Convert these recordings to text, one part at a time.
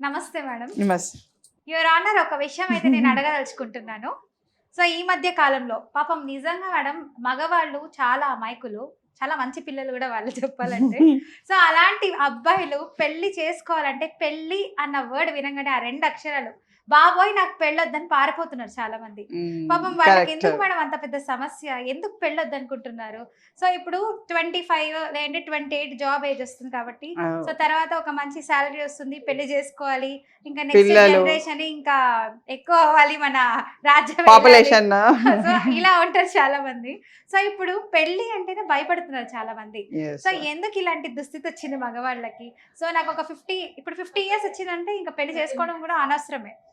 నమస్తే మేడం. నమస్తే. Your honour ఒక విషయం అయితే నేను అడగదలుచుకుంటున్నాను. సో ఈ మధ్య కాలంలో పాపం నిజంగా మేడం మగవాళ్ళు చాలా అమాయకులు చాలా మంచి పిల్లలు కూడా వాళ్ళు చెప్పాలంటే. సో అలాంటి అబ్బాయిలు పెళ్ళి చేసుకోవాలంటే పెళ్ళి అన్న వర్డ్ వినగానే ఆ రెండు అక్షరాలు బాబోయ్ నాకు పెళ్ళొద్దని పారిపోతున్నారు చాలా మంది. పాపం వాళ్ళకి. ఎందుకు మేడం అంత పెద్ద సమస్య? ఎందుకు పెళ్ళొద్దు అనుకుంటున్నారు సో ఇప్పుడు ట్వంటీ ఫైవ్ లేదంటే ట్వంటీ ఎయిట్ జాబ్ ఏజ్ వస్తుంది కాబట్టి సో తర్వాత ఒక మంచి శాలరీ వస్తుంది పెళ్ళి చేసుకోవాలి ఇంకా నెక్స్ట్. జనరేషన్ ఇంకా ఎక్కువ అవ్వాలి మన రాజ్యం పాపులేషన్ సో ఇలా ఉంటారు చాలా మంది సో ఇప్పుడు పెళ్ళి అంటేనే భయపడుతున్నారు చాలా మంది. సో ఎందుకు ఇలాంటి దుస్థితి వచ్చింది మగవాళ్ళకి? సో నాకు ఒక ఫిఫ్టీ ఇప్పుడు ఫిఫ్టీ ఇయర్స్ వచ్చిందంటే ఇంకా పెళ్ళి చేసుకోవడం కూడా అనవసరమే.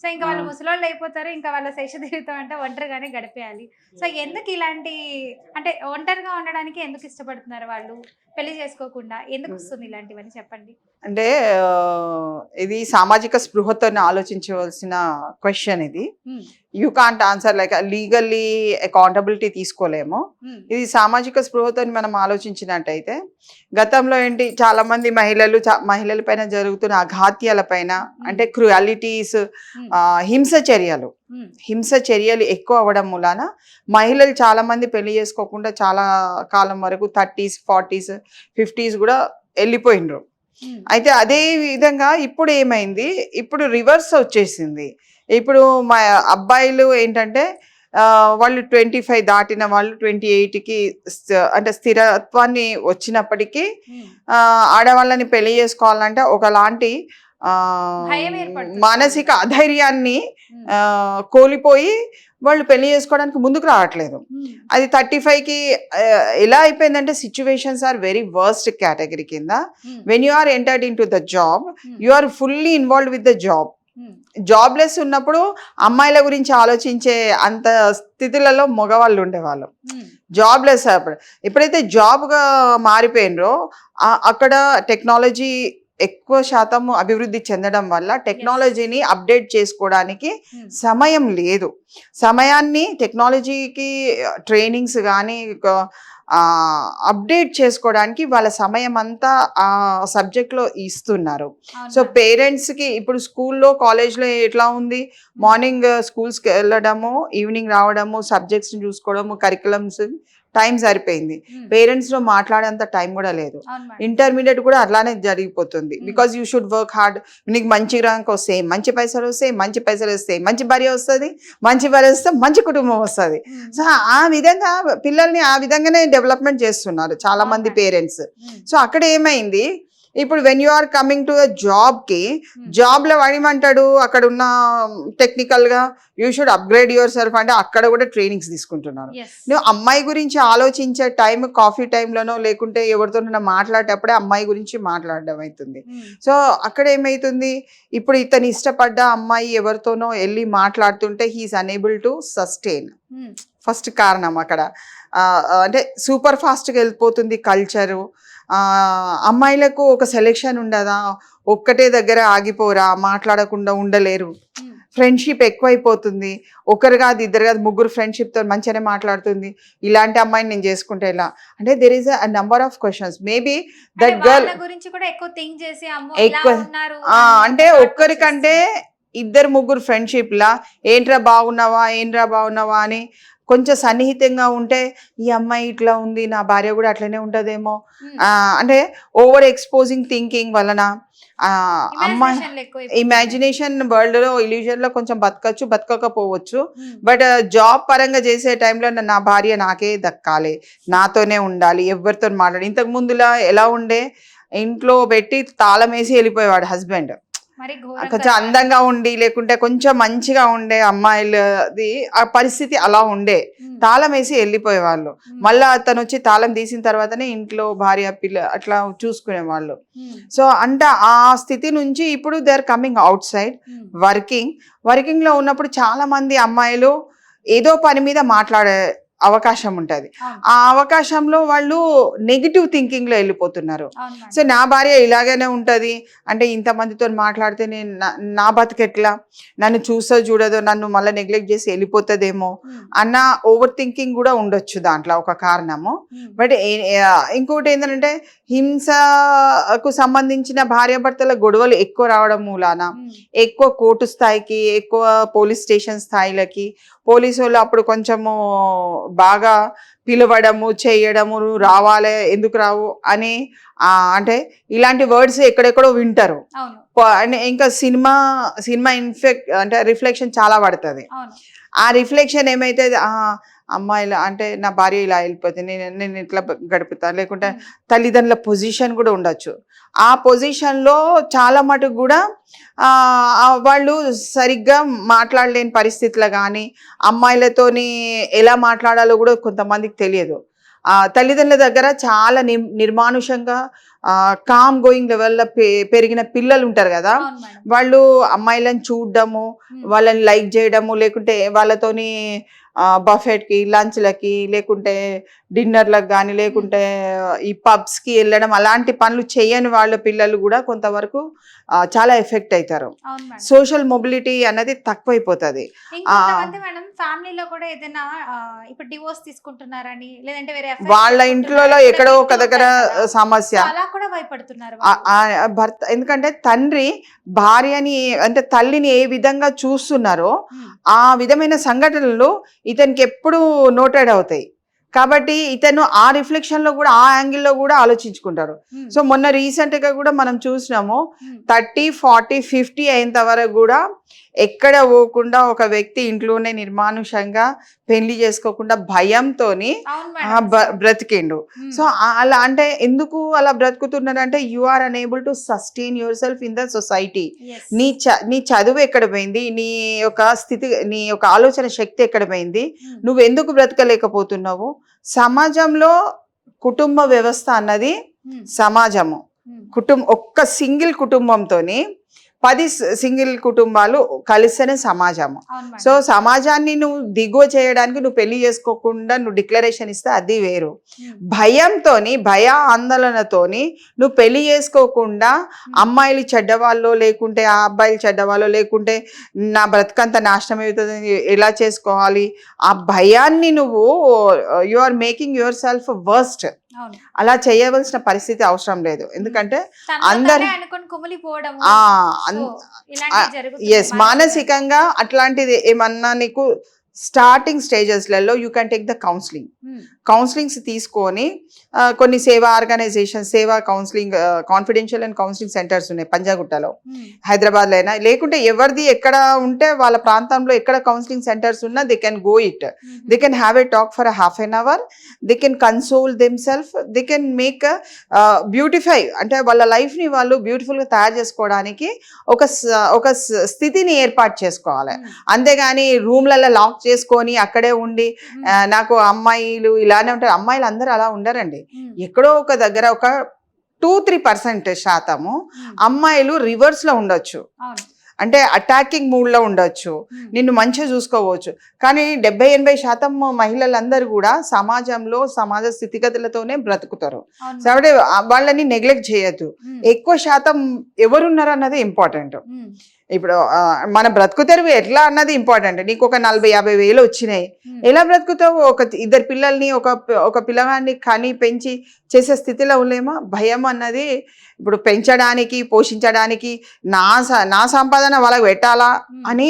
సో ఇంకా వాళ్ళు. ముసలోళ్ళు అయిపోతారు ఇంకా వాళ్ళ శేష జీవితం అంటే ఒంటరిగానే గడిపేయాలి. సో ఎందుకు ఇలాంటి అంటే ఒంటరిగా ఉండడానికి ఎందుకు ఇష్టపడుతున్నారు వాళ్ళు? పెళ్ళి చేసుకోకుండా ఎందుకు వస్తుంది ఇలాంటివని చెప్పండి. అంటే ఇది సామాజిక స్పృహతో ఆలోచించవలసిన క్వశ్చన్ ఇది. You can't answer like legally accountability తీసుకోలేము. ఉమ్, ఇది సామాజిక స్పృహతో మనం ఆలోచించినట్టయితే గతంలో ఏంటి చాలా మంది మహిళలు మహిళల పైన జరుగుతున్న అఘాత్యాల పైన అంటే క్రుయాలిటీస్ హింస చర్యలు. హింస చర్యలు ఎక్కువ అవ్వడం మూలాన మహిళలు చాలా మంది పెళ్ళి చేసుకోకుండా చాలా కాలం వరకు థర్టీస్ ఫార్టీస్ ఫిఫ్టీస్ కూడా వెళ్ళిపోయినరు అయితే అదే విధంగా ఇప్పుడు ఏమైంది? ఇప్పుడు రివర్స్ వచ్చేసింది. ఇప్పుడు మా అబ్బాయిలు ఏంటంటే వాళ్ళు ట్వంటీ ఫైవ్ దాటిన వాళ్ళు ట్వంటీ ఎయిట్కి అంటే స్థిరత్వాన్ని వచ్చినప్పటికీ ఆడవాళ్ళని పెళ్ళి చేసుకోవాలంటే ఒకలాంటి. మానసిక అధైర్యాన్ని కోల్పోయి వాళ్ళు పెళ్ళి చేసుకోవడానికి ముందుకు రావట్లేదు. అది థర్టీ ఫైవ్కి ఎలా అయిపోయిందంటే situations are very worst category కింద. When you are entered in to the job you are fully involve with the job jobless ఉన్నప్పుడు అమ్మాయిల గురించి ఆలోచించే అంత స్థితులలో మగవాళ్ళు ఉండేవాళ్ళు. జాబ్లెస్ అప్పుడు. ఎప్పుడైతే జాబ్గా మారిపోయినరో అక్కడ టెక్నాలజీ ఎక్కువ శాతం అభివృద్ధి చెందడం వల్ల టెక్నాలజీని అప్డేట్ చేసుకోవడానికి ఉమ్, సమయం లేదు. సమయాన్ని టెక్నాలజీకి ట్రైనింగ్స్ కానీ అప్డేట్ చేసుకోవడానికి వాళ్ళ సమయం అంతా ఆ సబ్జెక్ట్లో ఇస్తున్నారు. సో. పేరెంట్స్కి ఇప్పుడు స్కూల్లో కాలేజ్లో ఎట్లా ఉంది? మార్నింగ్ స్కూల్స్కి వెళ్ళడము ఈవినింగ్ రావడము సబ్జెక్ట్స్ని చూసుకోవడము కరికులమ్స్ టైం సరిపోయింది. ఉమ్, పేరెంట్స్లో మాట్లాడేంత టైం కూడా లేదు. ఇంటర్మీడియట్ కూడా అట్లానే జరిగిపోతుంది. Hmm. Because you should work hard నీకు మంచి ర్యాంక్ వస్తాయి మంచి పైసలు వస్తాయి మంచి పైసలు వస్తాయి మంచి భార్య వస్తుంది మంచి భార్య వస్తే మంచి కుటుంబం వస్తుంది. సో ఆ విధంగా పిల్లల్ని ఆ విధంగానే డెవలప్మెంట్ చేస్తున్నారు చాలా మంది. పేరెంట్స్ సో అక్కడ ఏమైంది? ఇప్పుడు when you are coming to జాబ్కి Hmm. జాబ్లో వాడేమంటాడు? అక్కడ ఉన్న టెక్నికల్గా you should upgrade your self అంటే అక్కడ కూడా ట్రైనింగ్స్ తీసుకుంటున్నారు. నువ్వు అమ్మాయి గురించి ఆలోచించే టైం కాఫీ టైంలోనో లేకుంటే ఎవరితోనైనా మాట్లాడేటప్పుడే అమ్మాయి గురించి మాట్లాడడం అవుతుంది ఉమ్, సో అక్కడ ఏమైతుంది? ఇప్పుడు ఇతను ఇష్టపడ్డ అమ్మాయి ఎవరితోనో వెళ్ళి మాట్లాడుతుంటే he's unable to sustain first కారణం అక్కడ. అంటే సూపర్ ఫాస్ట్గా వెళ్ళిపోతుంది కల్చరు అమ్మాయిలకు ఒక సెలెక్షన్ ఉండదా? ఒక్కటే దగ్గర ఆగిపోరా మాట్లాడకుండా ఉండలేరు. ఫ్రెండ్షిప్ ఎక్కువైపోతుంది. ఒకరు కాదు ఇద్దరు కాదు ముగ్గురు ఫ్రెండ్షిప్తో మంచిగానే మాట్లాడుతుంది. ఇలాంటి అమ్మాయిని నేను చేసుకుంటే ఎలా? అంటే there is a number of questions maybe that girl గురించి కూడా ఎక్కువ థింక్ చేసి ఎక్కువ- ఇలా అంటే ఒక్కరికంటే ఇద్దరు ముగ్గురు ఫ్రెండ్షిప్ లా ఏంట్రా బాగున్నావా? ఏంట్రా బాగున్నావా? అని కొంచెం సన్నిహితంగా ఉంటే ఈ అమ్మాయి ఇట్లా ఉంది నా భార్య కూడా అట్లనే ఉంటదేమో. అంటే ఓవర్ ఎక్స్పోజింగ్ థింకింగ్ వలన అమ్మాయి. ఇమాజినేషన్ వరల్డ్లో ఇల్యూజన్లో కొంచెం బతకచ్చు బతకకపోవచ్చు. ఉమ్, బట్ జాబ్ పరంగా చేసే టైంలో నా భార్య నాకే దక్కాలి నాతోనే ఉండాలి ఎవరితో మాట్లాడి ఇంతకు ముందులా ఎలా ఉండే ఇంట్లో పెట్టి తాళం వేసి వెళ్ళిపోయేవాడు హస్బెండ్ కొంచెం అందంగా ఉండి లేకుంటే కొంచెం మంచిగా ఉండే అమ్మాయిలది ఆ పరిస్థితి అలా ఉండే. తాళం వేసి వెళ్ళిపోయేవాళ్ళు. మళ్ళా అతను వచ్చి తాళం తీసిన తర్వాతనే ఇంట్లో భార్య పిల్ల అట్లా చూసుకునేవాళ్ళు. సో అంటే ఆ స్థితి నుంచి ఇప్పుడు they are coming outside working వర్కింగ్లో ఉన్నప్పుడు చాలా మంది అమ్మాయిలు ఏదో పని మీద మాట్లాడే అవకాశం ఉంటుంది. ఆ అవకాశంలో వాళ్ళు నెగిటివ్ థింకింగ్లో వెళ్ళిపోతున్నారు. సో నా భార్య ఇలాగనే ఉంటుంది. అంటే ఇంతమందితో మాట్లాడితే నేను నా- బతికెట్లా? నన్ను చూసో చూడదో నన్ను మళ్ళీ నెగ్లెక్ట్ చేసి వెళ్ళిపోతుందేమో? అన్న ఓవర్ థింకింగ్ కూడా ఉండొచ్చు దాంట్లో ఒక కారణము. బట్ ఇంకోటి ఏంటంటే హింసకు సంబంధించిన భార్యాభర్తల గొడవలు ఎక్కువ రావడం మూలాన ఎక్కువ కోర్టు స్థాయికి ఎక్కువ పోలీస్ స్టేషన్ స్థాయిలకి పోలీసు వాళ్ళు అప్పుడు కొంచెము బాగా పిలవడము చేయడము "నువ్వు రావాలి ఎందుకు రావు అని అంటే ఇలాంటి వర్డ్స్ ఎక్కడెక్కడో వింటారు. ఇంకా సినిమా సినిమా ఇన్ఫెక్ట్ అంటే రిఫ్లెక్షన్ చాలా పడుతుంది. ఆ రిఫ్లెక్షన్ ఏమైతే అమ్మాయిల అంటే నా భార్య ఇలా వెళ్ళిపోతుంది నేను నేను ఇట్లా గడుపుతాను లేకుంటే తల్లిదండ్రుల పొజిషన్ కూడా ఉండొచ్చు. ఆ పొజిషన్లో చాలా మటుకు కూడా వాళ్ళు సరిగ్గా మాట్లాడలేని పరిస్థితులు కానీ అమ్మాయిలతోని ఎలా మాట్లాడాలో కూడా కొంతమందికి తెలియదు. ఆ, తల్లిదండ్రుల దగ్గర చాలా నిర్మానుషంగా కామ్ గోయింగ్ లెవెల్లో పెరిగిన పిల్లలు ఉంటారు కదా వాళ్ళు అమ్మాయిలను చూడడము వాళ్ళని లైక్ చేయడము లేకుంటే వాళ్ళతోని బఫెట్కి లంచ్లకి లేకుంటే డిన్నర్లకు కానీ లేకుంటే ఈ పబ్స్కి వెళ్ళడం అలాంటి పనులు చేయని వాళ్ళ పిల్లలు కూడా కొంతవరకు చాలా ఎఫెక్ట్ అవుతారు సోషల్ మొబిలిటీ అనేది తక్కువైపోతుంది. ఇంకొంతమంది మేడం ఫ్యామిలీలో కూడా ఏదైనా ఆ, ఇప్పుడు డివోర్స్ తీసుకుంటున్నారని లేదంటే వేరే affairs వాళ్ళ ఇంట్లో కూడా ఎక్కడో ఒక దగ్గర. సమస్య. అలా కూడా భయపడుతున్నారు భర్త ఎందుకంటే తండ్రి భార్యని అంటే తల్లిని ఏ విధంగా చూస్తున్నారో ఆ విధమైన సంఘటనలు ఇతనికి ఎప్పుడు నోటెడ్ అవుతాయి. కాబట్టి ఇతను ఆ రిఫ్లెక్షన్లో కూడా ఆ యాంగిల్లో కూడా ఆలోచించుకుంటారు. సో మొన్న రీసెంట్గా కూడా మనం చూసినాము థర్టీ ఫార్టీ ఫిఫ్టీ అయినంత వరకు కూడా ఎక్కడ పోకుండా ఒక వ్యక్తి ఇంట్లోనే నిర్మానుషంగా పెళ్ళి చేసుకోకుండా బ- బ్రతికిండు. సో అలా అంటే ఎందుకు అలా బ్రతుకుతున్నారంటే you are unable to sustain yourself in the society. నీ చ నీ చదువు ఎక్కడ పోయింది? నీ యొక్క స్థితి నీ యొక్క ఆలోచన శక్తి ఎక్కడ పోయింది? నువ్వు ఎందుకు బ్రతకలేకపోతున్నావు? సమాజంలో కుటుంబ వ్యవస్థ అన్నది సమాజము. కుటుంబం ఒక్క సింగిల్ కుటుంబంతోని పది సింగిల్ కుటుంబాలు కలిస్తేనే సమాజము. సో సమాజాన్ని నువ్వు దిగువ చేయడానికి నువ్వు పెళ్ళి చేసుకోకుండా నువ్వు డిక్లరేషన్ ఇస్తే అది వేరు. ఉమ్, భయంతోని భయ ఆందోళనతోని నువ్వు పెళ్ళి చేసుకోకుండా అమ్మాయిలు చెడ్డవాళ్ళు లేకుంటే ఆ అబ్బాయిలు చెడ్డవాళ్ళు లేకుంటే నా బ్రతకంత నాశనం అవుతుంది ఎలా చేసుకోవాలి? ఆ భయాన్ని నువ్వు you are making yourself worst అలా చేయవలసిన పరిస్థితి అవసరం లేదు. ఎందుకంటే అందరి- ఎస్ మానసికంగా అట్లాంటిది ఏమన్నా నీకు starting స్టేజెస్లలో you can take the counselling counsellings తీసుకొని కొన్ని Seva organisation Seva counselling confidential and counselling centres ఉన్నాయి పంజాగుట్టలో. హైదరాబాద్లో అయినా లేకుంటే ఎవరిది ఎక్కడ ఉంటే వాళ్ళ ప్రాంతంలో ఎక్కడ కౌన్సిలింగ్ సెంటర్స్ ఉన్నా they can go it they can have a talk for half an hour they can console them self they can make beautify అంటే వాళ్ళ లైఫ్ని వాళ్ళు బ్యూటిఫుల్గా తయారు చేసుకోవడానికి ఒక ఒక స్థితిని ఏర్పాటు చేసుకోవాలి. అంతేగాని రూమ్లలో లాక్ చేసుకొని అక్కడే ఉండి నాకు అమ్మాయిలు ఇలానే ఉంటారు. అమ్మాయిలు అందరూ అలా ఉండరండి. ఎక్కడో ఒక దగ్గర ఒక టూ త్రీ పర్సెంట్ శాతము అమ్మాయిలు రివర్స్లో ఉండొచ్చు. అంటే అటాకింగ్ మూడ్లో ఉండొచ్చు. నిన్ను మంచిగా చూసుకోవచ్చు. కానీ డెబ్బై ఎనభై శాతం మహిళలందరూ కూడా సమాజంలో సమాజ స్థితిగతులతోనే బ్రతుకుతారు. కాబట్టి వాళ్ళని నెగ్లెక్ట్ చేయొద్దు. ఎక్కువ శాతం ఎవరున్నారు అన్నది ఇంపార్టెంట్ ఇప్పుడు మన బ్రతుకు తెరువు ఎట్లా అన్నది ఇంపార్టెంట్ నీకు ఒక నలభై యాభై వేలు వచ్చినాయి. ఎలా బ్రతుకుతావు? ఒక ఇద్దరు పిల్లల్ని ఒక ఒక పిల్లగాన్ని కని పెంచి చేసే స్థితిలో ఉండలేమా భయం అన్నది ఇప్పుడు పెంచడానికి పోషించడానికి నా నా సంపాదన వాళ్ళకి పెట్టాలా? అని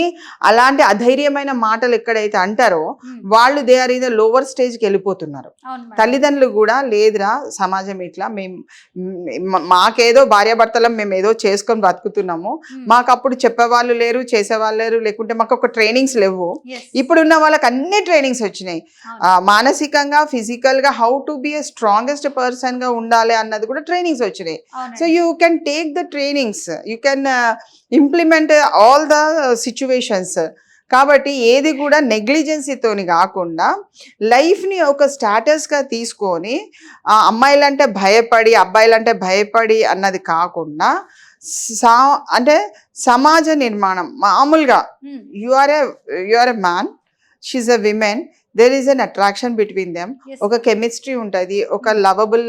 అలాంటి అధైర్యమైన మాటలు ఎక్కడైతే అంటారో వాళ్ళు దే ఆర్ ఇన్ లోవర్ స్టేజ్కి వెళ్ళిపోతున్నారు. తల్లిదండ్రులు కూడా లేదురా సమాజం ఇట్లా మేము మాకేదో భార్యాభర్తలం మేము ఏదో చేసుకొని బతుకుతున్నాము ఉమ్, మాకు అప్పుడు చెప్పేవాళ్ళు లేరు చేసేవాళ్ళు లేరు లేకుంటే మాకు ఒక ట్రైనింగ్స్ లేవు. ఇప్పుడున్న వాళ్ళకి అన్ని ట్రైనింగ్స్ వచ్చినాయి మానసికంగా ఫిజికల్గా how to be a strongest పర్సన్గా ఉండాలి అన్నది కూడా ట్రైనింగ్స్ వచ్చినాయి. So you can take the trainings you can implement all the situations కాబట్టి ఏది కూడా నెగ్లిజెన్సీతోని కాకుండా లైఫ్ని ఒక స్టాటస్గా తీసుకొని అమ్మాయిలంటే భయపడి అబ్బాయిలంటే భయపడి అన్నది కాకుండా సా అంటే సమాజ నిర్మాణం. మామూలుగా you are a you are a man she's a women there is an attraction between them. ఒక కెమిస్ట్రీ ఉంటుంది ఒక లవబుల్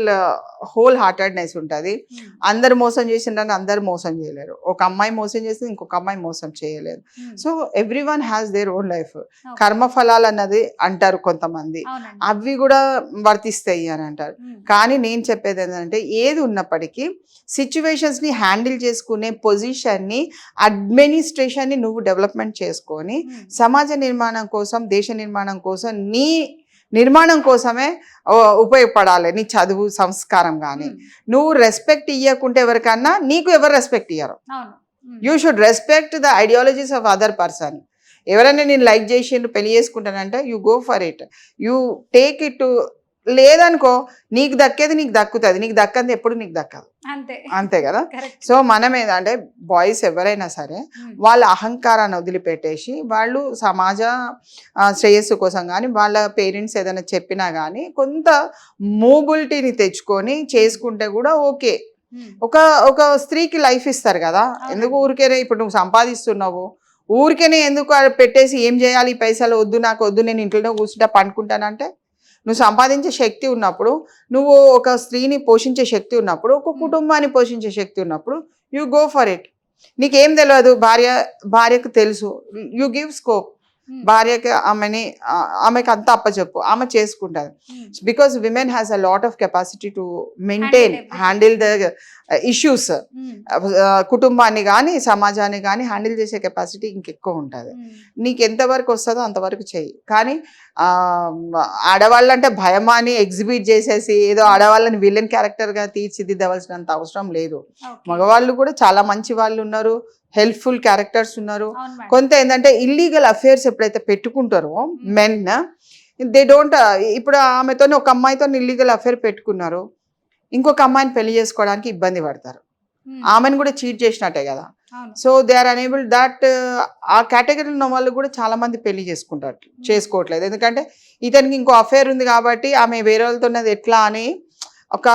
హోల్ హార్టెడ్నెస్ ఉంటుంది. అందరు మోసం చేసిండ్రని అందరు మోసం చేయలేరు ఒక అమ్మాయి మోసం చేస్తే ఇంకొక అమ్మాయి మోసం చేయలేదు. So every one has their own life Okay. కర్మఫలాలు అన్నది అంటారు కొంతమంది అవి కూడా వర్తిస్తాయి అని అంటారు. కానీ నేను చెప్పేది ఏంటంటే ఏది ఉన్నప్పటికీ సిచ్యువేషన్స్ని హ్యాండిల్ చేసుకునే పొజిషన్ని అడ్మినిస్ట్రేషన్ని నువ్వు డెవలప్మెంట్ చేసుకొని. సమాజ నిర్మాణం కోసం దేశ నిర్మాణం కోసం నీ నిర్మాణం కోసమే ఉపయోగపడాలి నీ చదువు సంస్కారం కానీ. నువ్వు రెస్పెక్ట్ ఇవ్వకుంటే ఎవరికన్నా నీకు ఎవరు రెస్పెక్ట్ ఇయ్యరు. You should respect the ideologies of other person ఎవరైనా నేను లైక్ చేసిండు పెళ్ళి చేసుకుంటానంటే you go for it you take it to లేదనుకో నీకు దక్కేది నీకు దక్కుతుంది. నీకు దక్కంది ఎప్పుడు నీకు దక్కదు. అంతే. అంతే కదా? సో మనం ఏంటంటే బాయ్స్ ఎవరైనా సరే వాళ్ళ అహంకారాన్ని వదిలిపెట్టేసి వాళ్ళు సమాజ శ్రేయస్సు కోసం కానీ వాళ్ళ పేరెంట్స్ ఏదైనా చెప్పినా కానీ కొంత మూబిలిటీని తెచ్చుకొని చేసుకుంటే కూడా ఓకే. ఒక ఒక స్త్రీకి లైఫ్ ఇస్తారు కదా? ఎందుకు ఊరికేనే ఇప్పుడు నువ్వు సంపాదిస్తున్నావు? ఊరికేనే ఎందుకు పెట్టేసి ఏం చేయాలి? ఈ పైసలు వద్దు నాకు వద్దు నేను ఇంట్లోనే కూర్చుంటా పండుకుంటానంటే నువ్వు సంపాదించే శక్తి ఉన్నప్పుడు నువ్వు ఒక స్త్రీని పోషించే శక్తి ఉన్నప్పుడు ఒక Hmm. కుటుంబాన్ని పోషించే శక్తి ఉన్నప్పుడు యూ గో ఫర్ ఇట్ నీకేం తెలియదు భార్య భార్యకు తెలుసు. యూ గివ్ స్కోప్ భార్యకి ఆమెని ఆమెకి అంతా అప్పచెప్పు. ఆమె చేసుకుంటుంది. Because women has a lot of capacity to maintain. Handle the issues కుటుంబాన్ని కానీ సమాజాన్ని కానీ హ్యాండిల్ చేసే కెపాసిటీ ఇంకెక్కువ ఉంటుంది. నీకు ఎంతవరకు వస్తుందో అంతవరకు చెయ్యి. కానీ ఆడవాళ్ళంటే భయమా అని ఎగ్జిబిట్ చేసేసి ఏదో ఆడవాళ్ళని విలన్ క్యారెక్టర్గా తీర్చిదిద్దవలసినంత అవసరం లేదు. మగవాళ్ళు కూడా చాలా మంచి వాళ్ళు ఉన్నారు హెల్ప్ఫుల్ క్యారెక్టర్స్ ఉన్నారు. కొంత ఏంటంటే ఇల్లీగల్ అఫేర్స్ ఎప్పుడైతే పెట్టుకుంటారో మెన్ దే డోంట్ ఇప్పుడు ఆమెతో ఒక అమ్మాయితో ఇల్లీగల్ అఫేర్ పెట్టుకున్నారు. ఇంకొక అమ్మాయిని పెళ్ళి చేసుకోవడానికి ఇబ్బంది పడతారు. ఆమెను కూడా చీట్ చేసినట్టే కదా. So they are unable that ఆ కేటగిరీలో ఉన్న వాళ్ళు కూడా చాలా మంది పెళ్ళి చేసుకుంటారు చేసుకోవట్లేదు. ఎందుకంటే ఇతనికి ఇంకో అఫేర్ ఉంది కాబట్టి ఆమె వేరే వాళ్ళతో ఉన్నది ఎట్లా అని ఒక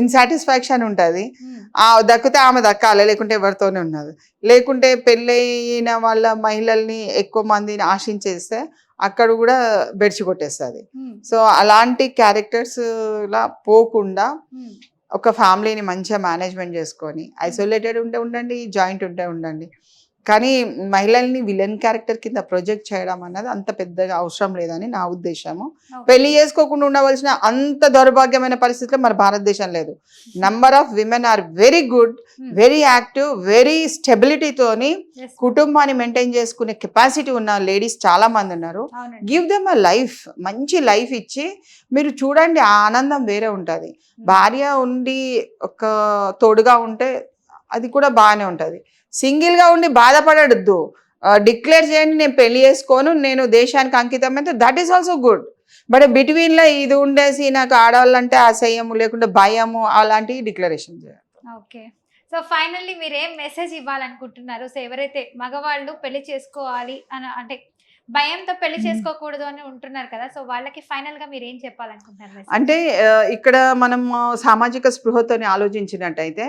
ఇన్సాటిస్ఫాక్షన్ ఉంటుంది. ఆ దక్కితే ఆమె దక్కాలి లేకుంటే ఎవరితోనే ఉన్నది. లేకుంటే పెళ్ళైన వాళ్ళ మహిళల్ని ఎక్కువ మందిని ఆశించేస్తే అక్కడ కూడా బెడిచి కొట్టేస్తుంది. సో అలాంటి క్యారెక్టర్స్ లా పోకుండా. ఒక ఫ్యామిలీని మంచిగా మేనేజ్మెంట్ చేసుకొని ఐసోలేటెడ్ ఉంటే ఉండండి జాయింట్ ఉంటే ఉండండి కానీ మహిళల్ని విలన్ క్యారెక్టర్ కింద ప్రొజెక్ట్ చేయడం అన్నది అంత పెద్దగా అవసరం లేదని నా ఉద్దేశము. పెళ్ళి చేసుకోకుండా ఉండవలసిన అంత దౌర్భాగ్యమైన పరిస్థితిలో మన భారతదేశం లేదు. Number of women are very good Hmm. Very active very స్టెబిలిటీతోని. కుటుంబాన్ని మెయింటైన్ చేసుకునే కెపాసిటీ ఉన్న లేడీస్ చాలా మంది ఉన్నారు. గివ్ దెమ్ అ లైఫ్ మంచి లైఫ్ ఇచ్చి మీరు చూడండి ఆ ఆనందం వేరే ఉంటుంది. భార్య ఉండి ఒక తోడుగా ఉంటే అది కూడా బాగానే ఉంటుంది. సింగిల్గా ఉండి బాధపడద్దు. డిక్లేర్ చేయండి నేను పెళ్ళి చేసుకోను నేను దేశానికి అంకితం అయితే that is also good but బిట్వీన్లో ఇది ఉండేసి నాకు ఆడవాళ్ళంటే అసహ్యము లేకుంటే భయము అలాంటివి డిక్లరేషన్ చేయాలి. ఓకే. సో ఫైనల్లీ మీరు ఏం మెసేజ్ ఇవ్వాలనుకుంటున్నారు? సో ఎవరైతే మగవాళ్ళు పెళ్ళి చేసుకోవాలి అని అంటే భయంతో పెళ్ళి. చేసుకోకూడదు అని ఉంటున్నారు కదా సో వాళ్ళకి ఫైనల్గా మీరు ఏం చెప్పాలనుకుంటున్నారు? అంటే ఇక్కడ మనం సామాజిక స్పృహతోని ఆలోచించినట్టయితే.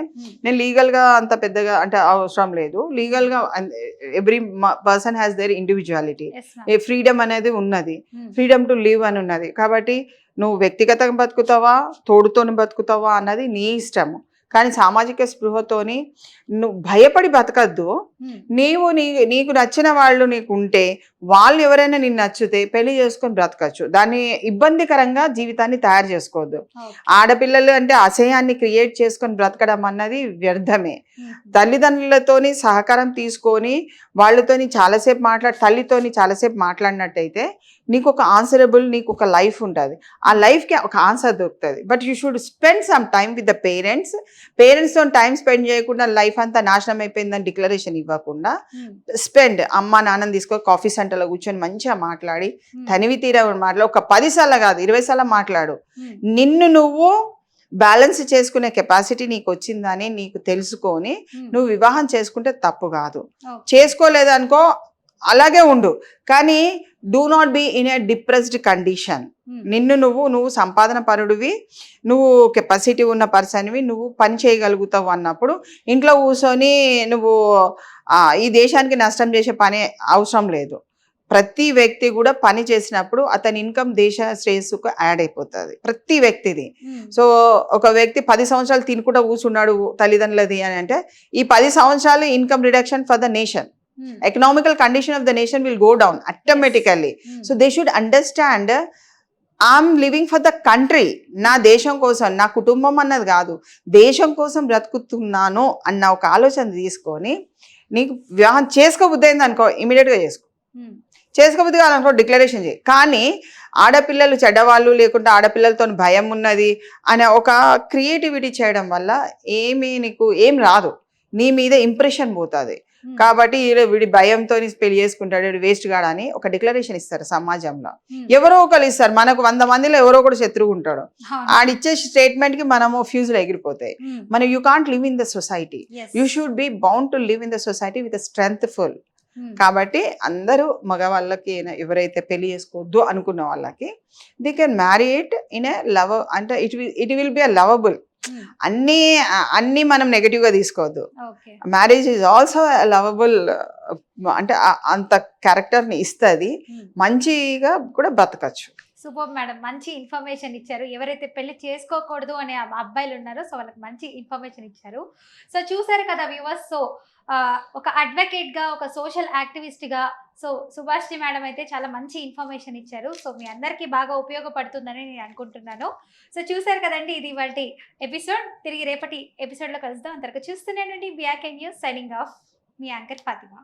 నేను లీగల్గా అంత పెద్దగా అంటే అవసరం లేదు లీగల్గా every person has their individuality freedom అనేది ఉన్నది. ఫ్రీడమ్ టు లివ్ అని ఉన్నది కాబట్టి నువ్వు వ్యక్తిగతంగా బతుకుతావా తోడుతోని బతుకుతావా అన్నది నీ ఇష్టము కానీ సామాజిక స్పృహతోని నువ్వు భయపడి బతకద్దు. నీవు నీ నీకు నచ్చిన వాళ్ళు నీకు ఉంటే వాళ్ళు ఎవరైనా నిన్ను నచ్చితే పెళ్ళి చేసుకొని బ్రతకచ్చు దాన్ని ఇబ్బందికరంగా జీవితాన్ని తయారు చేసుకోవద్దు. ఆడపిల్లలు అంటే అసహ్యాన్ని క్రియేట్ చేసుకొని బ్రతకడం అన్నది వ్యర్థమే. తల్లిదండ్రులతోని సహకారం తీసుకొని వాళ్ళతోని చాలాసేపు మాట్లాడి తల్లితోని చాలాసేపు మాట్లాడినట్టయితే నీకు ఒక ఆన్సరబుల్ నీకు ఒక లైఫ్ ఉంటుంది ఆ లైఫ్కి ఒక ఆన్సర్ దొరుకుతుంది but you should spend some time with the parents పేరెంట్స్తో టైం స్పెండ్ చేయకుండా లైఫ్ అంతా నాశనం అయిపోయిందని డిక్లరేషన్ ఇవ్వకుండా Hmm. స్పెండ్ అమ్మ నాన్నని తీసుకో కాఫీ సెంటర్లో కూర్చొని మంచిగా మాట్లాడి Hmm. తనివి తీర మాట్లాడు ఒక పది సార్లు కాదు ఇరవై సార్లు మాట్లాడు Hmm. నిన్ను నువ్వు బ్యాలెన్స్ చేసుకునే కెపాసిటీ నీకు వచ్చిందని నీకు తెలుసుకొని Hmm. నువ్వు వివాహం చేసుకుంటే తప్పు కాదు. చేసుకోలేదనుకో అలాగే ఉండు కానీ do not be in a depressed condition Hmm. నిన్ను నువ్వు నువ్వు సంపాదన పరుడివి నువ్వు కెపాసిటీ ఉన్న పర్సన్వి నువ్వు పని చేయగలుగుతావు అన్నప్పుడు ఇంట్లో కూర్చొని నువ్వు ఈ దేశానికి నష్టం చేసే పని అవసరం లేదు. ప్రతి వ్యక్తి కూడా పని చేసినప్పుడు అతని ఇన్కమ్ దేశ శ్రేయస్సుకు యాడ్ అయిపోతుంది. ప్రతి వ్యక్తిది. సో ఒక వ్యక్తి పది సంవత్సరాలు తినుకుంటా కూర్చున్నాడు తల్లిదండ్రులది అని అంటే ఈ పది సంవత్సరాలు income reduction for the nation economical condition of the nation will go down automatically so they should understand I'm living for the country నా దేశం కోసం నా కుటుంబం అన్నది కాదు. దేశం కోసం బ్రతుకుతున్నాను అన్న ఒక ఆలోచన తీసుకొని నీకు వివాహం చేసుకోబుద్ధి అయింది అనుకో ఇమీడియట్గా చేసుకో. చేసుకోబుద్ధి కాదనుకో డిక్లరేషన్ చేయి. కానీ ఆడపిల్లలు చెడ్డవాళ్ళు లేకుంటే ఆడపిల్లలతో భయం ఉన్నది అనే ఒక క్రియేటివిటీ చేయడం వల్ల ఏమీ నీకు ఏం రాదు. నీ మీద ఇంప్రెషన్ పోతుంది. కాబట్టి ఈడ వీడి భయంతో పెళ్ళి చేసుకుంటాడు వీడు వేస్ట్ గాడు అని ఒక డిక్లరేషన్ ఇస్తారు సమాజంలో. ఎవరో ఒకరు ఇస్తారు. మనకు వంద మందిలో ఎవరో ఒకడు శత్రువు ఉంటాడు. ఆడిచ్చే స్టేట్మెంట్కి మనము ఫ్యూజులు ఎగిరిపోతాయి. మనం you can't live in the society you should be bound to live in the society with strength full కాబట్టి అందరూ మగవాళ్ళకి ఎవరైతే పెళ్ళి చేసుకోవద్దు అనుకున్న వాళ్ళకి they can marry it in a love అంటే it will it will be a lovable అన్ని అన్ని మనం నెగటివ్గా తీసుకోవద్దు. మ్యారేజ్ ఈజ్ ఆల్సో లవబుల్ అంటే అంత క్యారెక్టర్ని ఇస్తుంది. మంచిగా కూడా బ్రతకచ్చు. Super madam. మంచి ఇన్ఫర్మేషన్ ఇచ్చారు. ఎవరైతే పెళ్ళి చేసుకోకూడదు అనే అబ్బాయిలు ఉన్నారో సో వాళ్ళకి మంచి ఇన్ఫర్మేషన్ ఇచ్చారు. సో చూసారు కదా వ్యూవర్స్ సో ఒక అడ్వకేట్గా ఒక సోషల్ యాక్టివిస్ట్గా సో సుభాష్జీ మేడం అయితే చాలా మంచి ఇన్ఫర్మేషన్ ఇచ్చారు. సో మీ అందరికీ బాగా ఉపయోగపడుతుందని నేను అనుకుంటున్నాను. సో చూసారు కదండి ఇది ఇవాటి ఎపిసోడ్ తిరిగి రేపటి ఎపిసోడ్లో కలుద్దాం. అంతవరకు చూస్తున్నానండి back and news signing off me anchor Fatima.